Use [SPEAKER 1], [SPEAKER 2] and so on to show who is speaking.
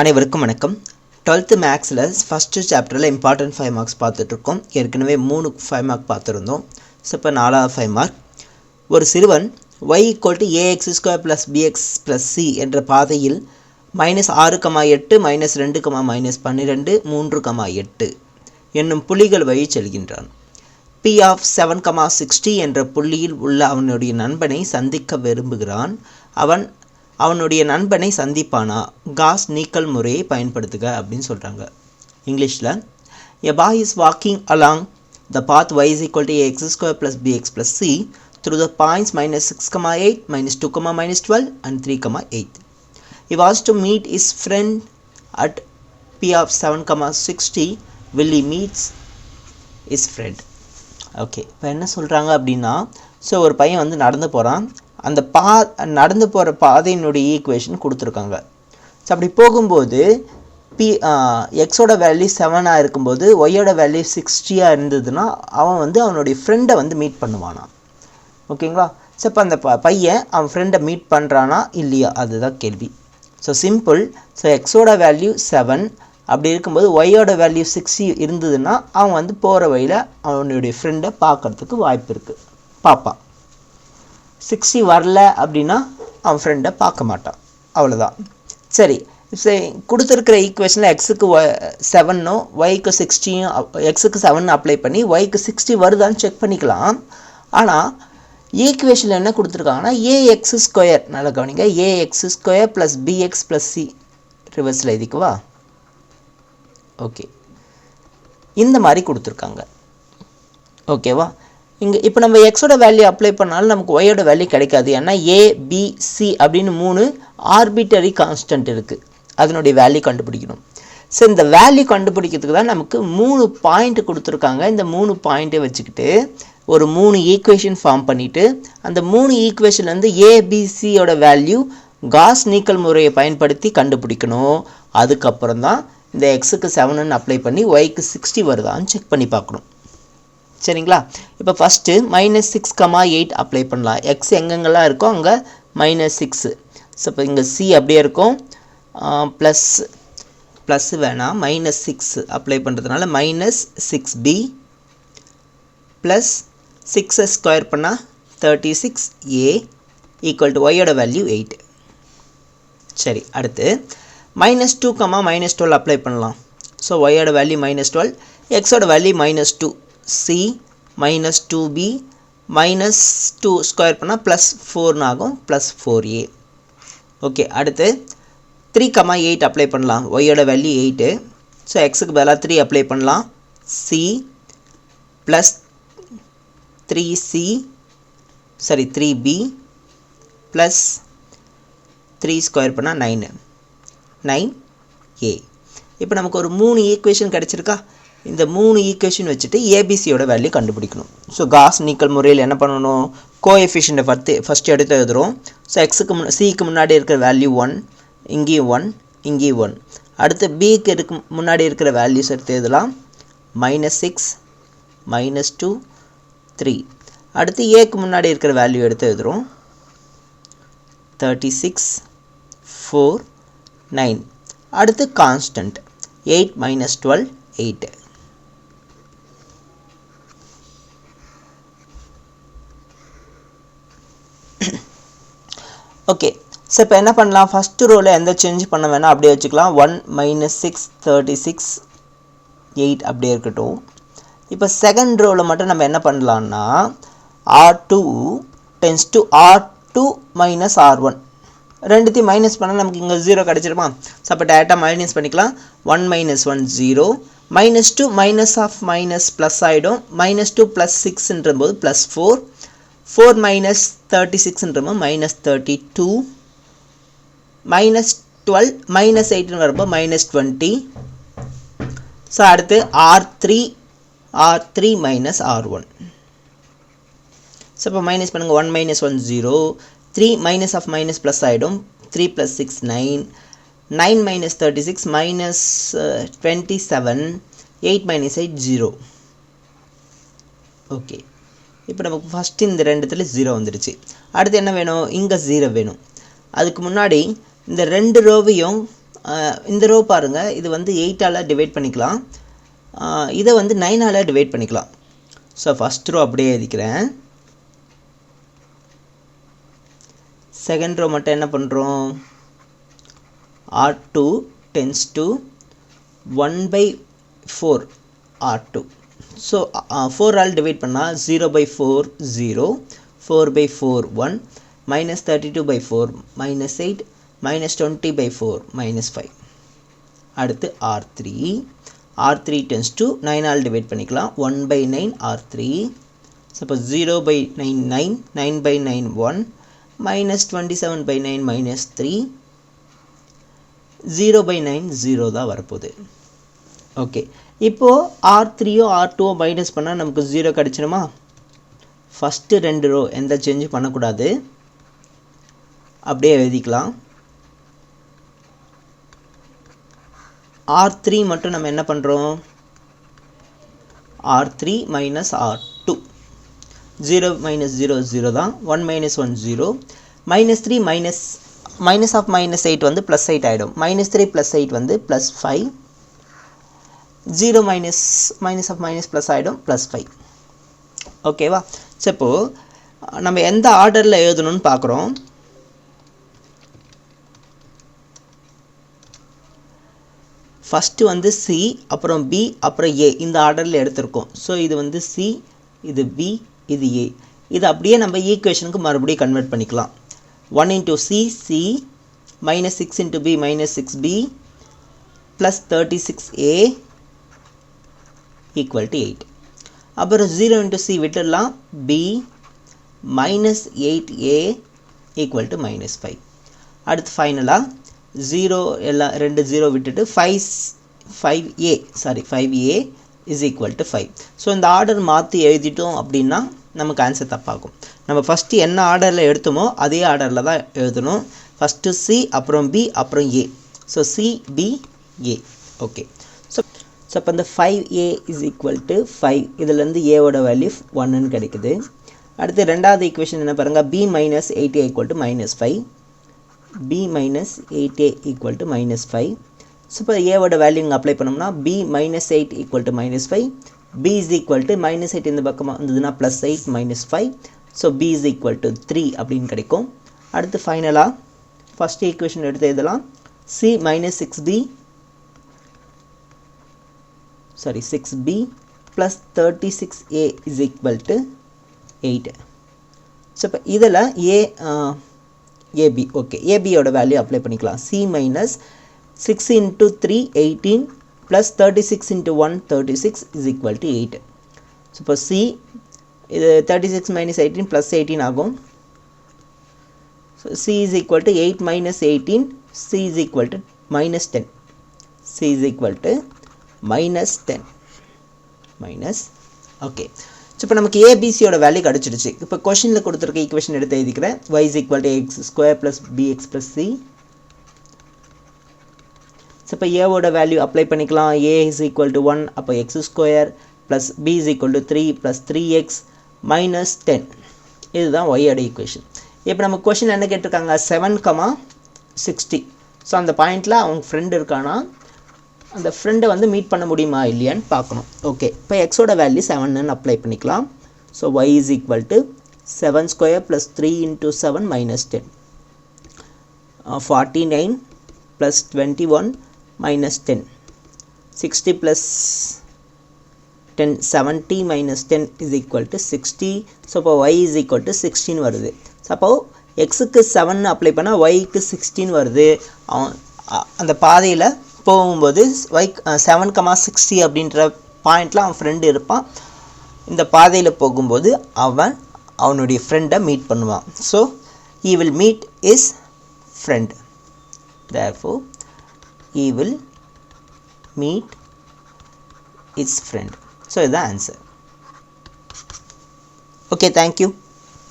[SPEAKER 1] அனைவருக்கும் வணக்கம். டுவெல்த்து மேக்ஸில் ஃபஸ்ட்டு சாப்டரில் இம்பார்ட்டன்ட் ஃபைவ் மார்க்ஸ் பார்த்துட்ருக்கோம். ஏற்கனவே மூணு ஃபைவ் மார்க் பார்த்துருந்தோம். ஸோ இப்போ நாலாவது ஃபைவ் மார்க் ஒரு சிறுவன் Y equal to A X square plus B X plus C என்ற பாதையில் மைனஸ் ஆறு கமா எட்டு மைனஸ் ரெண்டு கமா மைனஸ் பன்னிரெண்டு மூன்று கமா எட்டு என்னும் புள்ளிகள் வழி செல்கின்றான். P of seven comma sixty என்ற புள்ளியில் உள்ள அவனுடைய நண்பனை சந்திக்க விரும்புகிறான். அவன் அவனுடைய நண்பனை சந்திப்பானா காஸ் நீக்கல் முறையை பயன்படுத்துக அப்படின்னு சொல்கிறாங்க இங்கிலீஷில் a boy is walking along the path y is equal to ax square plus bx plus c through the points minus 6 comma 8 minus 2 comma minus 12 and 3 comma 8 he wants to meet his friend at p of 7 comma 60 will he meets his friend okay இப்போ என்ன சொல்கிறாங்க அப்படின்னா so ஒரு பையன் வந்து நடந்து போகிறான் அந்த பா நடந்து போகிற பாதையினுடைய ஈக்குவேஷன் கொடுத்துருக்காங்க. ஸோ அப்படி போகும்போது பி எக்ஸோட வேல்யூ செவனாக இருக்கும்போது ஒய்யோட வேல்யூ சிக்ஸ்டியாக இருந்ததுன்னா அவன் வந்து அவனுடைய ஃப்ரெண்டை வந்து மீட் பண்ணுவானா ஓகேங்களா? ஸோ இப்போ அந்த ப பையன் அவன் ஃப்ரெண்டை மீட் பண்ணுறானா இல்லையா? அதுதான் கேள்வி. ஸோ சிம்பிள் ஸோ எக்ஸோட வேல்யூ செவன் அப்படி இருக்கும்போது ஒய்யோட வேல்யூ சிக்ஸ்டி இருந்ததுன்னா அவன் வந்து போகிற வழியில் அவனுடைய ஃப்ரெண்டை பார்க்கறதுக்கு வாய்ப்பு இருக்குது பார்ப்பான் சிக்ஸ்டி வரல அப்படின்னா அவன் ஃப்ரெண்டை பார்க்க மாட்டான். அவ்வளோதான் சரி சரி கொடுத்துருக்கிற ஈக்குவேஷனில் எக்ஸுக்கு ஒ செவனும் ஒய்க்கு சிக்ஸ்டியும் எக்ஸுக்கு செவன் அப்ளை பண்ணி ஒய்க்கு சிக்ஸ்டி வருதான்னு செக் பண்ணிக்கலாம். ஆனால் ஈக்குவேஷனில் என்ன கொடுத்துருக்காங்கன்னா ஏஎக்ஸ் ஸ்கொயர் நல்லா கவனிங்க A X square plus B X plus C ரிவர்ஸில் இதுக்குவா ஓகே இந்த மாதிரி கொடுத்துருக்காங்க. ஓகேவா இங்கே இப்போ நம்ம எக்ஸோட வேல்யூ அப்ளை பண்ணாலும் நமக்கு ஒயோட வேல்யூ கிடைக்காது. ஏன்னா ஏ பி சி அப்படின்னு மூணு ஆர்பிட்டரி கான்ஸ்டன்ட் இருக்குது அதனுடைய வேல்யூ கண்டுபிடிக்கணும். ஸோ இந்த வேல்யூ கண்டுபிடிக்கிறதுக்கு தான் நமக்கு மூணு பாயிண்ட் கொடுத்துருக்காங்க. இந்த மூணு பாயிண்ட்டை வச்சுக்கிட்டு ஒரு மூணு ஈக்குவேஷன் ஃபார்ம் பண்ணிவிட்டு அந்த மூணு ஈக்குவேஷன்லேருந்து ஏபிசியோட வேல்யூ காஸ் நீக்கல் முறையை பயன்படுத்தி கண்டுபிடிக்கணும். அதுக்கப்புறம் தான் இந்த எக்ஸுக்கு செவனுன்னு அப்ளை பண்ணி ஒய்க்கு சிக்ஸ்டி வருதான்னு செக் பண்ணி பார்க்கணும். சரிங்களா? இப்போ first minus six comma eight apply பண்ணலாம். எக்ஸ் எங்கெங்கெல்லாம் இருக்கோ அங்கே மைனஸ் சிக்ஸு ஸோ இப்போ இங்கே சி அப்படியே இருக்கும். ப்ளஸ் ப்ளஸ் வேணாம் மைனஸ் சிக்ஸ் அப்ளை பண்ணுறதுனால மைனஸ் சிக்ஸ் பி ப்ளஸ் சிக்ஸை ஸ்கொயர் பண்ணால் thirty six A equal to ஒய்யோட வேல்யூ எயிட் சரி அடுத்து minus two comma minus twelve apply பண்ணலாம். ஸோ ஒய்யோட வேல்யூ மைனஸ் டுவெல் எக்ஸோட value minus two C minus two B minus two square பண்ணால் plus ஃபோர்னு ஆகும் ப்ளஸ் ஃபோர் ஏ ஓகே அடுத்து த்ரீ கமா எயிட் அப்ளை பண்ணலாம். ஒய்யோட வேல்யூ எயிட்டு ஸோ எக்ஸுக்கு பதிலாக த்ரீ அப்ளை பண்ணலாம். C plus three C sorry three B plus three square பண்ணால் நைனு நைன் ஏ இப்போ நமக்கு ஒரு மூணு ஈக்குவேஷன் கிடச்சிருக்கா? இந்த மூணு ஈக்குவேஷன் வச்சுட்டு ஏபிசியோட வேல்யூ கண்டுபிடிக்கணும். ஸோ காஸ் நீக்கல் முறையில் என்ன பண்ணணும்? கோஎஃபிஷியண்ட்டை ஃபஸ்ட்டு ஃபஸ்ட்டு எடுத்து எழுதுகிறோம் ஸோ எக்ஸுக்கு முன் சிக்கு முன்னாடி இருக்கிற வேல்யூ ஒன் இங்கேயும் ஒன் இங்கேயும் ஒன் அடுத்து பிக்கு இருக்கு முன்னாடி இருக்கிற வேல்யூஸ் எடுத்து எழுதலாம். Minus six minus two three அடுத்து ஏக்கு முன்னாடி இருக்கிற வேல்யூ எடுத்து எழுதுகிறோம் தேர்ட்டி சிக்ஸ் ஃபோர் நைன் அடுத்து constant eight minus twelve eight okay so இப்போ என்ன பண்ணலாம்? ஃபஸ்ட்டு ரோவில் எந்த சேஞ்ச் பண்ண வேணால் அப்படியே வச்சுக்கலாம். One minus six thirty six eight அப்படியே இருக்கட்டும். இப்போ செகண்ட் ரோவில் மட்டும் நம்ம என்ன பண்ணலான்னா R two tends to R two minus R one ரெண்டுத்தையும் மைனஸ் பண்ணால் நமக்கு இங்கே ஜீரோ கிடச்சிருமா? ஸோ அப்போ டேரெக்டாக மைனஸ் பண்ணிக்கலாம். One minus one zero minus two minus of minus plus ஆகிடும் மைனஸ் டூ ப்ளஸ் சிக்ஸ்ன்ற போது plus four four minus thirty சிக்ஸ்ன்ற minus thirty two minus twelve minus எயிட்னு வரப்போ மைனஸ் டுவெண்ட்டி ஸோ அடுத்து R three R three minus R one so இப்போ minus பண்ணுங்கள் one minus one zero three minus of minus plus ஆகிடும் three plus six nine nine minus thirty six minus twenty seven eight minus eight zero okay இப்போ நமக்கு first இந்த ரெண்டுத்தில் zero வந்துடுச்சு அடுத்து என்ன வேணும்? இங்கே ஜீரோ வேணும். அதுக்கு முன்னாடி இந்த ரெண்டு ரோவையும் இந்த ரோ பாருங்கள் இது வந்து எயிட்டால் டிவைட் பண்ணிக்கலாம். இதை வந்து நைனால் டிவைட் பண்ணிக்கலாம். ஸோ ஃபஸ்ட் ரோ அப்படியே எழுதிக்கிறேன் செகண்ட் ரோ மட்டும் என்ன பண்ணுறோம் R two tends to one by four R two so four all divide பண்ணால் zero by four zero four by four one minus thirty two by four minus eight minus twenty by four minus five அடுத்து R three R three tends to nine all divide பண்ணிக்கலாம். One by nine R three suppose zero by nine nine nine by nine one minus twenty seven by nine minus three zero by nine zero தான் வரப்போகுது. Okay இப்போது R த்ரீயோ R டூவோ minus பண்ணால் நமக்கு zero கிடச்சிருமா? First ரெண்டு row எந்த சேஞ்சும் பண்ணக்கூடாது. அப்படியே எழுதிக்கலாம். ஆர் த்ரீ மட்டும் நம்ம என்ன பண்ணுறோம் R three minus R two zero minus zero zero தான். One minus one zero minus three minus minus of minus eight வந்து ப்ளஸ் எயிட் ஆகிடும் மைனஸ் த்ரீ ப்ளஸ் எயிட் வந்து plus five zero minus minus of minus plus ஆகிடும் plus five ஓகேவா so இப்போது நம்ம எந்த ஆர்டரில் எழுதணும்னு பார்க்குறோம் ஃபஸ்ட்டு வந்து சி அப்புறம் பி அப்புறம் ஏ இந்த ஆர்டரில் எடுத்திருக்கோம். ஸோ இது வந்து சி இது பி இது ஏ இது அப்படியே நம்ம ஈக்குவேஷனுக்கு மறுபடியும் கன்வெர்ட் பண்ணிக்கலாம். One into C C minus six into B minus six B plus thirty six A equal to eight அப்புறம் ஜீரோ இன்ட்டு சி விட்டுடலாம். B minus eight A equal to minus five அடுத்து ஃபைனலாக ஜீரோ எல்லாம் ரெண்டு zero விட்டுட்டு five five A sorry five A is equal to five so இந்த order மாற்றி எழுதிட்டோம் அப்படின்னா நமக்கு ஆன்சர் தப்பாகும். நம்ம ஃபஸ்ட்டு என்ன ஆர்டரில் எடுத்தோமோ அதே ஆர்டரில் தான் எழுதணும். ஃபஸ்ட்டு சி அப்புறம் பி அப்புறம் A so C B A okay so அப்போ இந்த five A is equal to five இதுலேருந்து ஏவோட வேல்யூ ஒன்னுன்னு கிடைக்குது. அடுத்து ரெண்டாவது ஈக்குவேஷன் என்ன பாருங்கள் B minus eight A equal to minus five B minus eight A equal to minus five so இப்போ ஏவோட வேல்யூ இங்கே அப்ளை பண்ணோம்னா B minus eight equal to minus five B is equal to minus eight இந்த பக்கமாக வந்ததுன்னா plus eight minus five so B is equal to three அப்படின்னு கிடைக்கும். அடுத்து ஃபைனலாக ஃபஸ்ட் ஈக்குவேஷன் எடுத்து எழுதலாம். C minus 6b sorry 6b plus 36a is equal to 8 so இப்போ இதில் ஏ ஏபி ஓகே ஏபியோட வேல்யூ அப்ளை பண்ணிக்கலாம் C minus six into three eighteen plus thirty six into one thirty six is equal to eight so இப்போ C இது thirty six minus eighteen plus eighteen ஆகும். So C is equal to eight minus eighteen C is equal to minus ten C is equal to minus ten minus okay so இப்போ நமக்கு ஏபிசியோட value கிடச்சிடுச்சு. இப்போ கொஷனில் கொடுத்துருக்க equation எடுத்து எழுதிக்கிறேன். Y is equal to X square plus B X plus C so இப்போ ஏவோட value apply பண்ணிக்கலாம். A is equal to one அப்போ X square plus B is equal to three plus three X minus ten இதுதான் ஒய்யோட equation இப்போ நம்ம question என்ன கேட்டிருக்காங்க? செவன் கமா சிக்ஸ்டி ஸோ அந்த பாயிண்டில் அவங்க ஃப்ரெண்டு இருக்கானா? அந்த ஃப்ரெண்டை வந்து மீட் பண்ண முடியுமா இல்லையான்னு பார்க்கணும். ஓகே இப்போ எக்ஸோட வேல்யூ செவன்னு அப்ளை பண்ணிக்கலாம். So Y is equal to seven square plus three into seven minus ten forty nine plus twenty one minus ten sixty plus ten seventy minus ten is equal to sixty so இப்போ Y is equal to sixteen வருது. So அப்போ எக்ஸுக்கு seven apply பண்ணால் ஒய்க்கு sixteen வருது. அவன் அந்த பாதையில் போகும்போது வைக் செவன் கமா சிக்ஸ்டி அப்படின்ற பாயிண்டில் அவன் ஃப்ரெண்டு இருப்பான். இந்த பாதையில் போகும்போது அவன் அவனுடைய ஃப்ரெண்டை மீட் பண்ணுவான். So he will meet his friend therefore he will meet his friend so இதுதான் ஆன்சர் ஓகே தேங்க்யூ